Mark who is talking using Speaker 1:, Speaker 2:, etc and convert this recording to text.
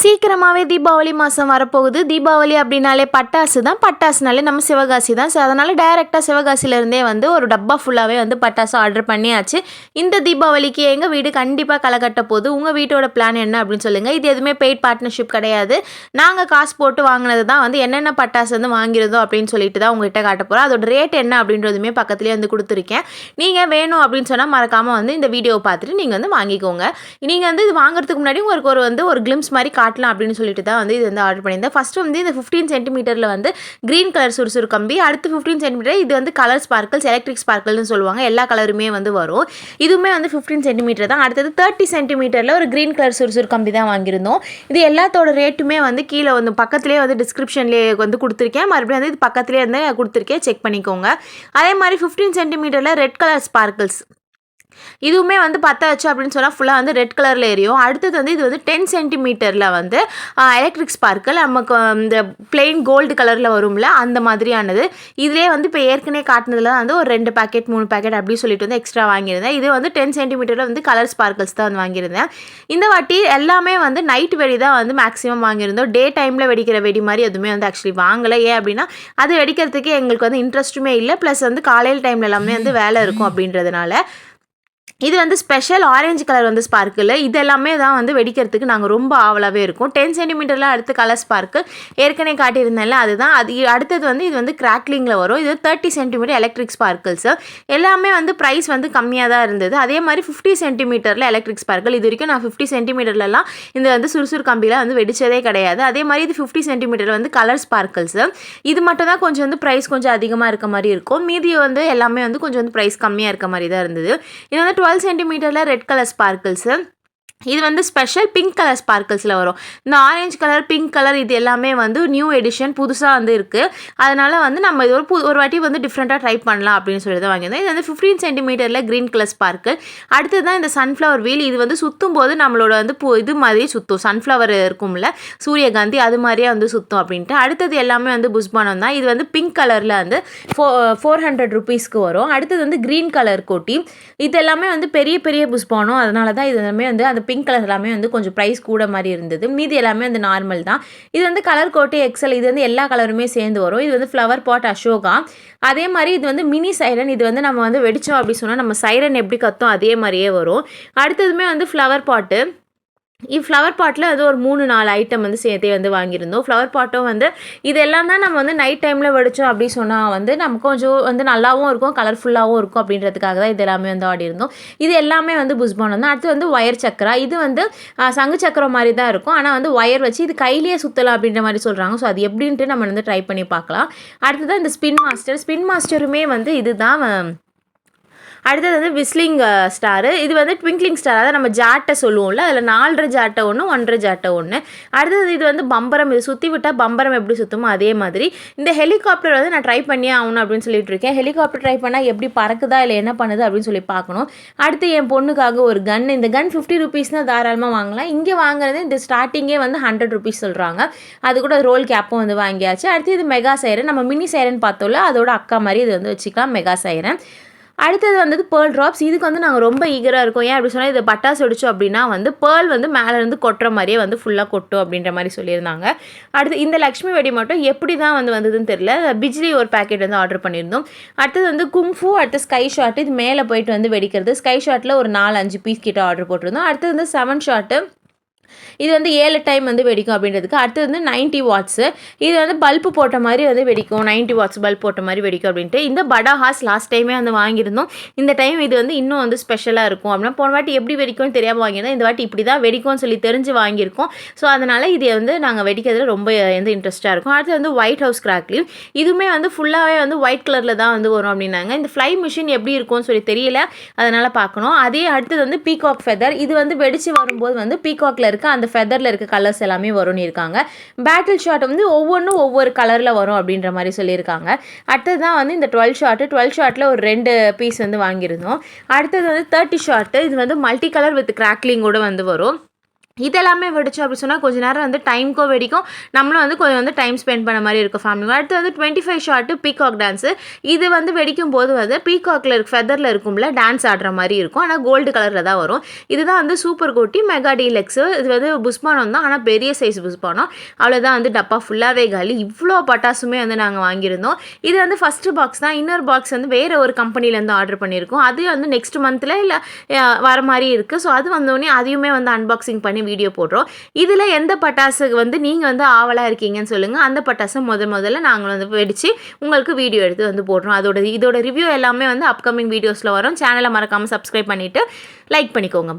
Speaker 1: சீக்கிரமாகவே தீபாவளி மாதம் வரப்போகுது. தீபாவளி அப்படின்னாலே பட்டாசு தான். பட்டாசுனாலே நம்ம சிவகாசி தான். ஸோ அதனால் டைரெக்டாக சிவகாசிலேருந்தே வந்து ஒரு டப்பா ஃபுல்லாகவே வந்து பட்டாசு ஆர்டர் பண்ணியாச்சு. இந்த தீபாவளிக்கு எங்கள் வீடு கண்டிப்பாக களை கட்ட போகுது. உங்கள் வீட்டோட பிளான் என்ன அப்படின்னு சொல்லுங்கள் இது எதுவுமே பெய்ட் பார்ட்னர்ஷிப் கிடையாது. நாங்கள் காசு போட்டு வாங்கினது தான் வந்து என்னென்ன பட்டாசு வந்து வாங்கிறதோ அப்படின்னு சொல்லிட்டு தான் உங்ககிட்ட காட்ட போகிறோம் அதோட ரேட் என்ன அப்படின்றதுமே பக்கத்துலேயே வந்து கொடுத்துருக்கேன். நீங்கள் வேணும் அப்படின்னு சொன்னால் மறக்காமல் வந்து இந்த வீடியோவை பார்த்துட்டு நீங்கள் வந்து வாங்கிக்கோங்க. நீங்கள் வந்து இது வாங்குறதுக்கு முன்னாடி உங்களுக்கு ஒரு வந்து ஒரு கிளிம்ஸ் மாதிரி காட்டலாம் அப்படின்னு சொல்லிட்டு தான் வந்து இது வந்து ஆர்டர் பண்ணியிருந்தேன். ஃபஸ்ட்டு வந்து இந்த ஃபிஃப்டீன் சென்டிமீட்டரில் வந்து க்ரீன் கலர் சுறுசுறு கம்பி அடுத்து ஃபிஃப்டீன் சென்டிமீட்டர் இது வந்து கலர் ஸ்பார்க்கல்ஸ் எலக்ட்ரிக் ஸ்பார்க்கிள்னு சொல்லுவாங்க. எல்லா கலருமே வந்து வரும். இதுவுமே வந்து ஃபிஃப்டீன் சென்டிமீட்டர் தான். அடுத்தது தேர்ட்டி சென்டிமீட்டரில் ஒரு க்ரீன் கலர் சுறுசுறு கம்பி தான் வாங்கியிருந்தோம். இது எல்லாத்தோட ரேட்டுமே வந்து கீழே வந்து பக்கத்துலேயே வந்து டிஸ்கிரிப்ஷன்லேயே வந்து கொடுத்துருக்கேன். மறுபடியும் வந்து இது பக்கத்துலேயே வந்து கொடுத்துருக்கேன். செக் பண்ணிக்கோங்க. அதே மாதிரி ஃபிஃப்டீன் சென்டிமீட்டரில் ரெட் கலர் ஸ்பார்க்கிள்ஸ் இதுவுமே வந்து பத்தாச்சு அப்படின்னு சொன்னால் ஃபுல்லாக வந்து ரெட் கலரில் எரியும். அடுத்தது வந்து இது வந்து டென் சென்டிமீட்டரில் வந்து எலக்ட்ரிக் ஸ்பார்க்கில் நமக்கு இந்த பிளெயின் கோல்டு கலரில் வரும்ல அந்த மாதிரியானது. இதிலே வந்து இப்போ ஏற்கனவே காட்டினதில் வந்து ஒரு ரெண்டு பேக்கெட் மூணு பேக்கெட் அப்படின்னு சொல்லிட்டு வந்து எக்ஸ்ட்ரா வாங்கியிருந்தேன். இது வந்து டென் சென்டிமீட்டரில் வந்து கலர் ஸ்பார்க்கிள்ஸ் தான் வந்து வாங்கியிருந்தேன். இந்த வாட்டி எல்லாமே வந்து நைட் வெடி தான் வந்து மேக்ஸிமம் வாங்கியிருந்தோம். டே டைமில் வெடிக்கிற வெடி மாதிரி எதுவுமே வந்து ஆக்சுவலி வாங்கலை. ஏன் அப்படின்னா அது வெடிக்கிறதுக்கு எங்களுக்கு வந்து இன்ட்ரெஸ்ட்டுமே இல்லை. ப்ளஸ் வந்து காலையில் டைமில் எல்லாமே வந்து வேலை இருக்கும் அப்படின்றதுனால. இது வந்து ஸ்பெஷல் ஆரஞ்சு கலர் வந்து ஸ்பார்க்கில் இது எல்லாமே தான் வந்து வெடிக்கிறதுக்கு நாங்கள் ரொம்ப ஆவலாகவே இருக்கும். டென் சென்டிமீட்டரில் அடுத்து கலர் ஸ்பார்க்கு ஏற்கனவே காட்டியிருந்தேன்ல அதுதான். அது அடுத்தது வந்து இது வந்து கிராக்லிங்கில் வரும். இது தேர்ட்டி சென்டிமீட்டர் எலக்ட்ரிக் ஸ்பார்க்கிள்ஸ் எல்லாமே வந்து ப்ரைஸ் வந்து கம்மியாக தான் இருந்தது. அதே மாதிரி ஃபிஃப்டி சென்டிமீட்டரில் எலக்ட்ரிக் ஸ்பார்க்கிள் இது வரைக்கும் நான் ஃபிஃப்டி சென்டிமீட்டர்லலாம் இந்த வந்து சுறுசுறு கம்பியில் வந்து வெடித்ததே கிடையாது. அதே மாதிரி இது ஃபிஃப்டி சென்டிமீட்டர் வந்து கலர் ஸ்பார்க்கிள்ஸ் இது மட்டும் தான் கொஞ்சம் வந்து ப்ரைஸ் கொஞ்சம் அதிகமாக இருக்க மாதிரி இருக்கும். மீதி வந்து எல்லாமே வந்து கொஞ்சம் வந்து ப்ரைஸ் கம்மியாக இருக்க மாதிரி தான் இருந்தது. இது வந்து டுவெல் சென்டிமீட்டரில் ரெட் கலர் ஸ்பார்க்கிள்ஸு இது வந்து ஸ்பெஷல் பிங்க் கலர் ஸ்பார்க்கிள்ஸில் வரும். இந்த ஆரஞ்சு கலர் பிங்க் கலர் இது எல்லாமே வந்து நியூ எடிஷன் புதுசாக வந்து இருக்குது அதனால் வந்து நம்ம இது ஒரு புது ஒரு வாட்டி வந்து டிஃப்ரெண்ட்டாக ட்ரை பண்ணலாம் அப்படின்னு சொல்லி தான் வாங்கியிருந்தோம். இது வந்து ஃபிஃப்டீன் சென்டிமீட்டரில் க்ரீன் கலர் ஸ்பார்க்கு அடுத்தது தான் இந்த சன்ஃப்ளவர் வீல் இது வந்து சுற்றும் போது நம்மளோட வந்து பூ இது மாதிரி சுற்றும் சன்ஃப்ளவர் இருக்கும்ல சூரியகாந்தி அது மாதிரியே வந்து சுற்றும் அப்படின்ட்டு. அடுத்தது எல்லாமே வந்து புஷ்பானம் தான். இது வந்து பிங்க் கலரில் வந்து ஃபோ ஃபோர் ஹண்ட்ரட் ருபீஸ்க்கு வரும். அடுத்தது வந்து க்ரீன் கலர் கோட்டி. இது எல்லாமே வந்து பெரிய பெரிய புஷ்பானம். அதனால தான் இது எல்லாமே வந்து அந்த பிங்க் கலர் எல்லாமே வந்து கொஞ்சம் ப்ரைஸ் கூட மாதிரி இருந்தது. மீதி எல்லாமே வந்து நார்மல் தான். இது வந்து கலர் கோட்டை எக்ஸல் இது வந்து எல்லா கலருமே சேர்ந்து வரும். இது வந்து ஃப்ளவர் பாட் அசோகா அதே மாதிரி இது வந்து மினி சைரன் இது வந்து நம்ம வந்து வெடித்தோம் அப்படி சொன்னால் நம்ம சைரன் எப்படி கத்தோம் அதே மாதிரியே வரும். அடுத்ததுமே வந்து ஃப்ளவர் பாட்டு ஃப்ளவர் பாட்டில் அது ஒரு மூணு நாலு ஐட்டம் வந்து சேர்த்தே வந்து வாங்கியிருந்தோம். ஃப்ளவர் பாட்டும் வந்து இதெல்லாம் தான் நம்ம வந்து நைட் டைமில் வடித்தோம் அப்படி சொன்னால் வந்து நம்ம கொஞ்சம் வந்து நல்லாவும் இருக்கும் கலர்ஃபுல்லாகவும் இருக்கும் அப்படின்றதுக்காக தான் இது எல்லாமே வந்து ஆடி இருந்தோம் இது எல்லாமே வந்து புஷ்பானம் தான். அடுத்து வந்து ஒயர் சக்கரா. இது வந்து சங்கு சக்கரம் மாதிரி தான் இருக்கும். ஆனால் வந்து ஒயர் வச்சு இது கையிலேயே சுற்றலாம் அப்படின்ற மாதிரி சொல்கிறாங்க ஸோ அது எப்படின்ட்டு நம்ம வந்து ட்ரை பண்ணி பார்க்கலாம். அடுத்தது இந்த ஸ்பின் மாஸ்டர் ஸ்பின் மாஸ்டருமே வந்து இதுதான் அடுத்தது வந்து விஸ்லிங் ஸ்டாரு uh, இது வந்து ட்விங்க்லிங் ஸ்டார் அதாவது நம்ம ஜாட்டை சொல்லுவோம்ல அதில் நாலரை ஜாட்டை ஒன்று ஒன்றரை ஜாட்டை ஒன்று அடுத்தது இது வந்து பம்பரம். இது சுற்றி விட்டால் பம்பரம் எப்படி சுற்றுமோ அதே மாதிரி. இந்த ஹெலிகாப்டர் வந்து நான் ட்ரை பண்ணியே ஆகணும் அப்படின்னு சொல்லிட்டு இருக்கேன். ஹெலிகாப்டர் ட்ரை பண்ணால் எப்படி பறக்குதா இல்லை என்ன பண்ணுது அப்படின்னு சொல்லி பார்க்கணும். அடுத்து என் பொண்ணுக்காக ஒரு கன் இந்த கன் ஃபிஃப்டி ருபீஸ்னால் தாராளமாக வாங்கலாம். இங்கே வாங்குறது இந்த ஸ்டார்டிங்கே வந்து ஹண்ட்ரட் ருபீஸ் சொல்கிறாங்க அது கூட ரோல் கேப்பும் வந்து வாங்கியாச்சு. அடுத்து இது மெகா சைரன் நம்ம மினி சைரன் பார்த்தோம்ல அதோட அக்கா மாதிரி இது வந்து வச்சுக்கலாம் மெகா சைரன் அடுத்தது வந்து பேர்ல் ட்ராப்ஸ் இதுக்கு வந்து நாங்கள் ரொம்ப ஈகராக இருக்கோம். ஏன் அப்படி சொன்னால் இது பட்டாசு வெடிச்சோம் அப்படின்னா வந்து பேர்ல் வந்து மேலேருந்து கொட்டுற மாதிரியே வந்து ஃபுல்லாக கொட்டும் அப்படின்ற மாதிரி சொல்லியிருந்தாங்க. அடுத்து இந்த லக்ஷ்மி வெடி மட்டும் எப்படி தான் வந்து வந்ததுன்னு தெரியல. பிஜ்லி ஒரு பேக்கெட் வந்து ஆர்டர் பண்ணியிருந்தோம். அடுத்தது வந்து கும்ஃபு அடுத்து ஸ்கை ஷாட் இது மேலே போயிட்டு வந்து வெடிக்கிறது. ஸ்கை ஷாட்டில் ஒரு நாலு அஞ்சு பீஸ் கிட்ட ஆர்டர் போட்டிருந்தோம். அடுத்தது வந்து செவன் ஷாட்டு இது வந்து ஏழு டைம் வந்து வெடிக்கும் அப்படின்றதுக்கு. அடுத்தது வந்து நைன்ட்டி வாட்ஸு இது வந்து பல்பு போட்ட மாதிரி வந்து வெடிக்கும். நைன்ட்டி வாட்ஸ் பல்ப் போட்ட மாதிரி வெடிக்கும் அப்படின்ட்டு. இந்த படா ஹாஸ் லாஸ்ட் டைமே வந்து வாங்கியிருந்தோம். இந்த டைம் இது வந்து இன்னும் வந்து ஸ்பெஷலாக இருக்கும். அப்படின்னா போன வாட்டி எப்படி வெடிக்கும்னு தெரியாமல் வாங்கியிருந்தோம். இந்த வாட்டி இப்படி தான் வெடிக்கும்னு சொல்லி தெரிஞ்சு வாங்கியிருக்கோம். ஸோ அதனால் இது வந்து நாங்கள் வெடிக்கிறதுல ரொம்ப வந்து இன்ட்ரெஸ்ட்டாக இருக்கும். அடுத்து வந்து ஒயிட் ஹவுஸ் கிராக்லி இதுவுமே வந்து ஃபுல்லாகவே வந்து ஒயிட் கலரில் தான் வந்து வரும் அப்படின்னாங்க. இந்த ஃப்ளை மிஷின் எப்படி இருக்கும்னு சொல்லி தெரியல. அதனால் பார்க்கணும். அதே அடுத்தது வந்து பீகாக் ஃபெதர் இது வந்து வெடிச்சு வரும்போது வந்து பீகாக்ல இருக்க அந்த ஃபெதரில் இருக்க கலர்ஸ் எல்லாமே வரும்னு இருக்காங்க. பேட்டில் ஷாட் வந்து ஒவ்வொன்றும் ஒவ்வொரு கலரில் வரும் அப்படின்ற மாதிரி சொல்லியிருக்காங்க. அடுத்தது தான் வந்து இந்த டுவெல் ஷாட்டு டுவெல் ஷாட்டில் ஒரு ரெண்டு பீஸ் வந்து வாங்கியிருந்தோம். அடுத்தது வந்து தேர்ட்டி ஷாட்டு இது வந்து மல்டி கலர் வித் கிராக்லிங்கோட வந்து வரும். இதெல்லாமே வெடிச்சோம் அப்படி சொன்னால் கொஞ்ச நேரம் வந்து டைம்க்கோ வெடிக்கும். நம்மளும் வந்து கொஞ்சம் வந்து டைம் ஸ்பெண்ட் பண்ண மாதிரி இருக்கும் ஃபேமிலி அடுத்து வந்து twenty five shot peacock dance இது வந்து வெடிக்கும் போது வந்து பீகாக்கில் இருக்க ஃபெதரில் இருக்கும்ல டான்ஸ் ஆடுற மாதிரி இருக்கும். ஆனால் கோல்டு கலரில் தான் வரும். இதுதான் வந்து சூப்பர் கோட்டி மெகா டீலெக்ஸு இது வந்து புஷ்பானம் தான் ஆனால் பெரிய சைஸ் புஷ்பானம் அவ்வளோதான் வந்து டப்பா ஃபுல்லாகவே காலி. இவ்வளோ பட்டாசுமே வந்து நாங்கள் வாங்கியிருந்தோம். இது வந்து ஃபஸ்ட்டு பாக்ஸ் தான். இன்னொரு பாக்ஸ் வந்து வேறு ஒரு கம்பெனிலேருந்து ஆர்டர் பண்ணியிருக்கோம். அது வந்து நெக்ஸ்ட் மந்தில் இல்லை வர மாதிரி இருக்குது ஸோ அது வந்தோடனே அதையுமே வந்து அன்பாக்சிங் பண்ணி வீடியோ போடுறோம். இதில் எந்த பட்டாசுக்கு வந்து நீங்கள் வந்து ஆவலாக இருக்கீங்கன்னு சொல்லுங்கள் அந்த பட்டாசை முதல் முதல்ல நாங்கள் வந்து வெடித்து உங்களுக்கு வீடியோ எடுத்து வந்து போடுறோம். அதோட இதோட ரிவ்யூ எல்லாமே வந்து அப்கமிங் வீடியோஸில் வரும். சேனலை மறக்காமல் சப்ஸ்கிரைப் பண்ணிவிட்டு லைக் பண்ணிக்கோங்க.